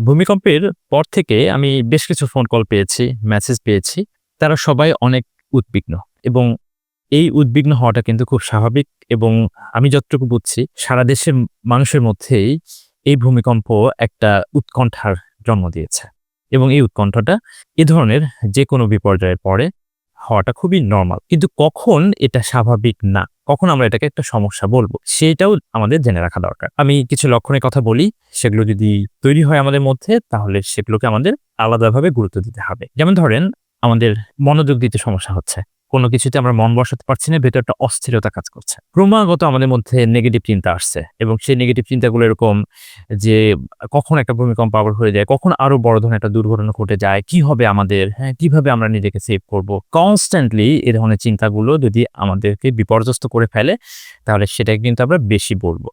ভূমিকম্পের পর থেকে আমি বেশ কিছু ফোন কল পেয়েছি, মেসেজ পেয়েছি। তারা সবাই অনেক উদ্বিগ্ন এবং এই উদ্বিগ্ন হওয়াটা কিন্তু খুব স্বাভাবিক এবং আমি যতটুকু বুঝছি সারা দেশের মানুষের মধ্যেই এই ভূমিকম্প একটা উৎকণ্ঠার জন্ম দিয়েছে এবং এই উৎকণ্ঠাটা এ ধরনের যে কোনো বিপর্যয়ের পরে হওয়াটা খুবই নর্মাল কিন্তু কখন এটা স্বাভাবিক না কখন আমরা এটাকে একটা সমস্যা বলব? সেটাও আমাদের জেনে রাখা দরকার। আমি কিছু লক্ষণের কথা বলি, সেগুলো যদি তৈরি হয় আমাদের মধ্যে, তাহলে সেগুলোকে আমাদের আলাদাভাবে গুরুত্ব দিতে হবে। যেমন ধরেন, আমাদের মনোযোগ দিতে সমস্যা হচ্ছে। কোনো কিছুতে আমরা মন বসাতে পারছি না ভেতরটা অস্থিরতা কাজ করছে। ক্রমাগত আমাদের মধ্যে নেগেটিভ চিন্তা আসছে এবং সেই নেগেটিভ চিন্তাগুলো এরকম যে কখন একটা ভূমিকম্প আবার হয়ে যায় কখন আরও বড় ধরনের একটা দুর্ঘটনা ঘটে যায় কি হবে আমাদের হ্যাঁ কীভাবে আমরা নিজেকে সেভ করব? কনস্ট্যান্টলি এই ধরনের চিন্তাগুলো যদি আমাদেরকে বিপর্যস্ত করে ফেলে তাহলে সেটাকে কিন্তু আমরা বেশি বলব।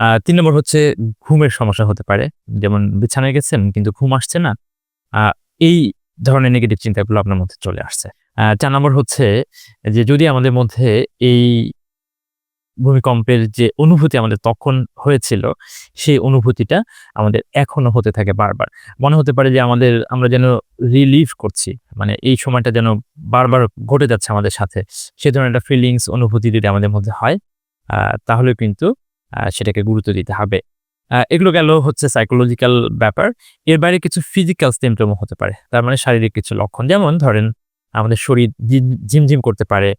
আহ, তিন নম্বর হচ্ছে ঘুমের সমস্যা হতে পারে যেমন বিছানায় গেছেন কিন্তু ঘুম আসছে না এই ধরনের নেগেটিভ চিন্তাগুলো আপনার মধ্যে চলে আসছে। চার নম্বর হচ্ছে যে যদি আমাদের মধ্যে এই ভূমিকম্পের যে অনুভূতি আমাদের তখন হয়েছিল, সেই অনুভূতিটা আমাদের এখনও হতে থাকে বারবার। মনে হতে পারে যে আমাদের, আমরা যেন রিলিভ করছি মানে এই সময়টা যেন বারবার ঘটে যাচ্ছে আমাদের সাথে, সে ধরনের একটা ফিলিংস অনুভূতি যদি আমাদের মধ্যে হয় তাহলে কিন্তু সেটাকে গুরুত্ব দিতে হবে। এগুলো গেল হচ্ছে সাইকোলজিক্যাল ব্যাপার। এর বাইরে কিছু ফিজিক্যাল সিমটমও হতে পারে, তার মানে শারীরিক কিছু লক্ষণ, যেমন ধরেন আমাদের শরীর ঝিম- ঝিমঝিম করতে পারে,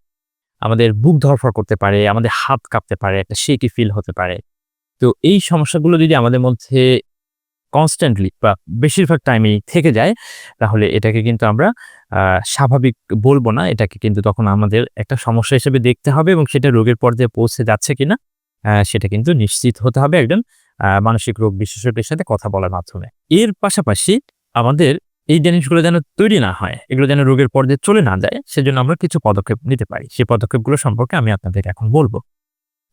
আমাদের বুক ধরফর করতে পারে, আমাদের হাত কাঁপতে পারে, একটা শেকি ফিল হতে পারে। তো এই সমস্যাগুলো যদি আমাদের মধ্যে কনস্ট্যান্টলি বা বেশিরভাগ টাইমেই থেকে যায়, তাহলে এটাকে কিন্তু আমরা স্বাভাবিক বলব না, এটাকে কিন্তু তখন আমাদের একটা সমস্যা হিসেবে দেখতে হবে এবং সেটা রোগের পর্যায়ে পৌঁছে যাচ্ছে কিনা সেটা কিন্তু নিশ্চিত হতে হবে একজন মানসিক রোগ বিশেষজ্ঞের সাথে কথা বলার মাধ্যমে। এর পাশাপাশি আমাদের এই জিনিসগুলো যেন তৈরি না হয়, এগুলো যেন রোগের পর্যায়ে চলে না যায়, সেজন্য আমরা কিছু পদক্ষেপ নিতে পারি। সেই পদক্ষেপগুলো সম্পর্কে আমি আপনাদেরকে এখন বলব।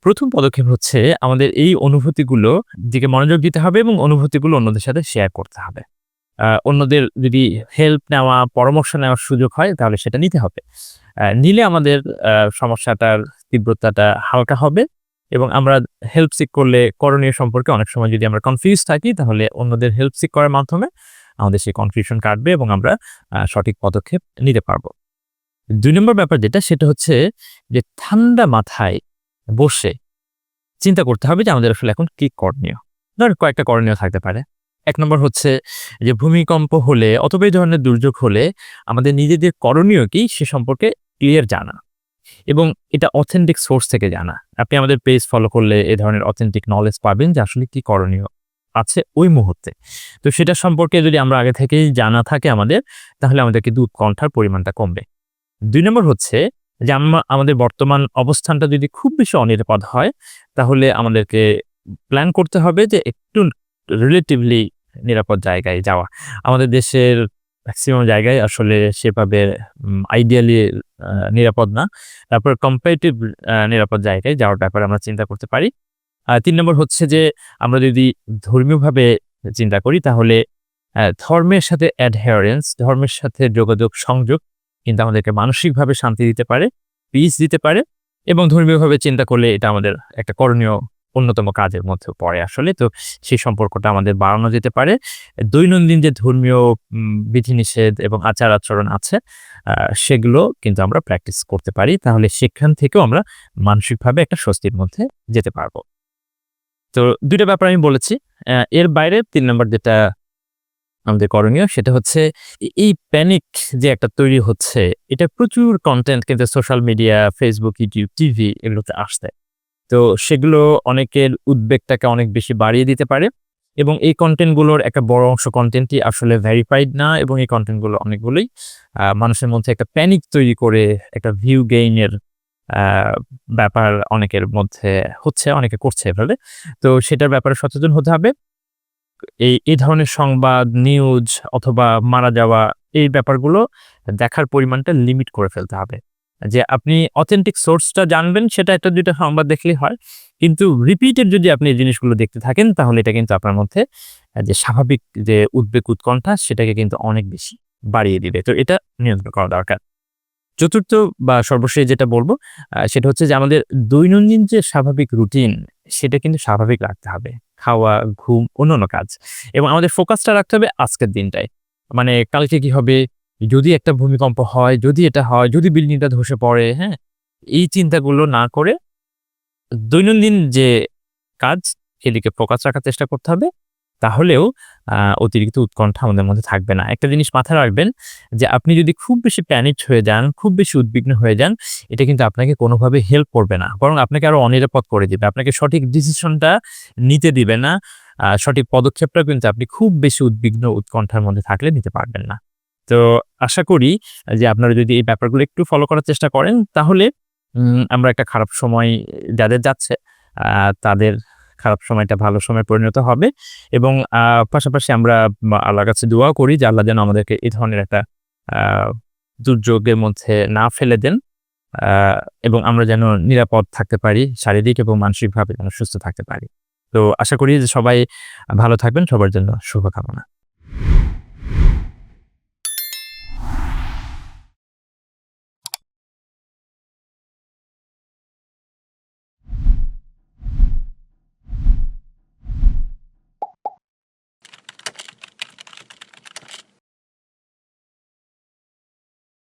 প্রথম পদক্ষেপ হচ্ছে আমাদের এই অনুভূতিগুলো দিকে মনোযোগ দিতে হবে এবং অনুভূতিগুলো অন্যদের সাথে শেয়ার করতে হবে। অন্যদের যদি হেল্প নেওয়া, পরামর্শ নেওয়ার সুযোগ হয়, তাহলে সেটা নিতে হবে। নিলে আমাদের সমস্যাটার তীব্রতাটা হালকা হবে এবং আমরা হেল্প সিক করলে করণীয় সম্পর্কে অনেক সময় যদি আমরা কনফিউজ থাকি, তাহলে অন্যদের হেল্প সিক করার মাধ্যমে আমাদের সেই কনফিউশন কাটবে এবং আমরা সঠিক পদক্ষেপ নিতে পারব। দুই নম্বর ব্যাপার যেটা, সেটা হচ্ছে যে ঠান্ডা মাথায় বসে চিন্তা করতে হবে যে আমাদের আসলে এখন কি করণীয়। ধর কয়েকটা করণীয় থাকতে পারে। এক নম্বর হচ্ছে যে ভূমিকম্প হলে অথবা এই ধরনের দুর্যোগ হলে আমাদের নিজেদের করণীয় কি, সে সম্পর্কে ক্লিয়ার জানা এবং এটা অথেন্টিক সোর্স থেকে জানা। আপনি আমাদের পেজ ফলো করলে এ ধরনের অথেন্টিক নলেজ পাবেন যে আসলে কি করণীয়। আছে ওই মুহূর্তে। তো সেটা সম্পর্কে যদি আমরা আগে থেকেই জানা থাকে আমাদের, তাহলে আমাদের কিন্তু উৎকণ্ঠার পরিমাণটা কমবে। দুই নম্বর হচ্ছে যে আমাদের বর্তমান অবস্থানটা যদি খুব বেশি অনিরাপদ হয়, তাহলে আমাদেরকে প্ল্যান করতে হবে যে একটু রিলেটিভলি নিরাপদ জায়গায় যাওয়া। আমাদের দেশের ম্যাক্সিমাম জায়গায় আসলে সেভাবে আইডিয়ালি নিরাপদ না। তারপর কম্পারেটিভ নিরাপদ জায়গায় যাওয়ার ব্যাপারে আমরা চিন্তা করতে পারি। তিন নম্বর হচ্ছে যে, আমরা যদি ধর্মীয়ভাবে চিন্তা করি, তাহলে ধর্মের সাথে অ্যাডহেয়ারেন্স ধর্মের সাথে যোগাযোগ, সংযোগ কিন্তু আমাদেরকে মানসিকভাবে শান্তি দিতে পারে পিস দিতে পারে এবং ধর্মীয়ভাবে চিন্তা করলে এটা আমাদের একটা করণীয় অন্যতম কাজের মধ্যে পড়ে আসলে। তো সেই সম্পর্কটা আমাদের বাড়ানো যেতে পারে। দৈনন্দিন যে ধর্মীয় বিধিনিষেধ এবং আচার আচরণ আছে সেগুলো কিন্তু আমরা প্র্যাকটিস করতে পারি। তাহলে সেখান থেকেও আমরা মানসিকভাবে একটা স্বস্তির মধ্যে যেতে পারব। তো দুইটা ব্যাপার আমি বলেছি। এর বাইরে তিন নম্বর যেটা আমাদের করণীয় সেটা হচ্ছে এই প্যানিক যে একটা তৈরি হচ্ছে, এটা প্রচুর কন্টেন্ট কিন্তু social media Facebook YouTube TV এগুলোতে আসতে তো সেগুলো অনেকের উদ্বেগটাকে অনেক বেশি বাড়িয়ে দিতে পারে এবং এই কন্টেন্টগুলোর একটা বড় অংশ কন্টেন্টই আসলে ভেরিফাইড না এবং এই কন্টেন্টগুলো অনেকগুলোই মানুষের মধ্যে একটা প্যানিক তৈরি করে একটা ভিউ গেইনের ব্যাপার অনেকের মধ্যে হচ্ছে, অনেকে করছে এভাবে। তো সেটার ব্যাপারে সচেতন হতে হবে। এই এই ধরনের সংবাদ, নিউজ অথবা মারা যাওয়া, এই ব্যাপারগুলো দেখার পরিমাণটা লিমিট করে ফেলতে হবে। যে আপনি অথেন্টিক সোর্সটা জানবেন, সেটা একটা, দুইটা সংবাদ দেখলেই হয়। কিন্তু রিপিটেড যদি আপনি এই জিনিসগুলো দেখতে থাকেন, তাহলে এটা কিন্তু আপনার মধ্যে যে স্বাভাবিক যে উদ্বেগ, উৎকণ্ঠা, সেটাকে কিন্তু অনেক বেশি বাড়িয়ে দিবে। তো এটা নিয়ন্ত্রণ করা দরকার। চতুর্থ বা সর্বশেষ যেটা বলব সেটা হচ্ছে যে আমাদের দৈনন্দিন যে স্বাভাবিক রুটিন সেটা কিন্তু স্বাভাবিক রাখতে হবে। খাওয়া, ঘুম, অন্যান্য কাজ। এবং আমাদের ফোকাসটা রাখতে হবে আজকের দিনটায়। মানে কালকে কি হবে? যদি একটা ভূমিকম্প হয়, যদি এটা হয়, যদি বিল্ডিংটা ধসে পড়ে হ্যাঁ? এই চিন্তাগুলো না করে দৈনন্দিন যে কাজ, এদিকে ফোকাস রাখার চেষ্টা করতে হবে। তাহলেও অতিরিক্ত উৎকণ্ঠা আমাদের মধ্যে থাকবে না। একটা জিনিস মাথায় রাখবেন যে আপনি যদি খুব বেশি প্যানিক হয়ে যান, খুব বেশি উদ্বিগ্ন হয়ে যান, এটা কিন্তু আপনাকে কোনোভাবে হেল্প করবে না। বরং আপনাকে আরও অনিরাপদ করে দিবে। আপনাকে সঠিক ডিসিশনটা নিতে দিবে না। সঠিক পদক্ষেপটা কিন্তু আপনি খুব বেশি উদ্বিগ্ন, উৎকণ্ঠার মধ্যে থাকলে নিতে পারবেন না। তো আশা করি যে আপনারা যদি এই ব্যাপারগুলো একটু ফলো করার চেষ্টা করেন, তাহলে আমরা একটা খারাপ সময় যাদের যাচ্ছে তাদের খারাপ সময়টা ভালো সময় পরিণত হবে এবং পাশাপাশি আমরা আল্লাহর কাছে দোয়া করি যে আল্লাহ যেন আমাদেরকে এই ধরনের একটা দুর্যোগের মধ্যে না ফেলে দেন এবং আমরা যেন নিরাপদ থাকতে পারি, শারীরিক এবং মানসিকভাবে যেন সুস্থ থাকতে পারি। তো আশা করি যে সবাই ভালো থাকবেন। সবার জন্য শুভকামনা।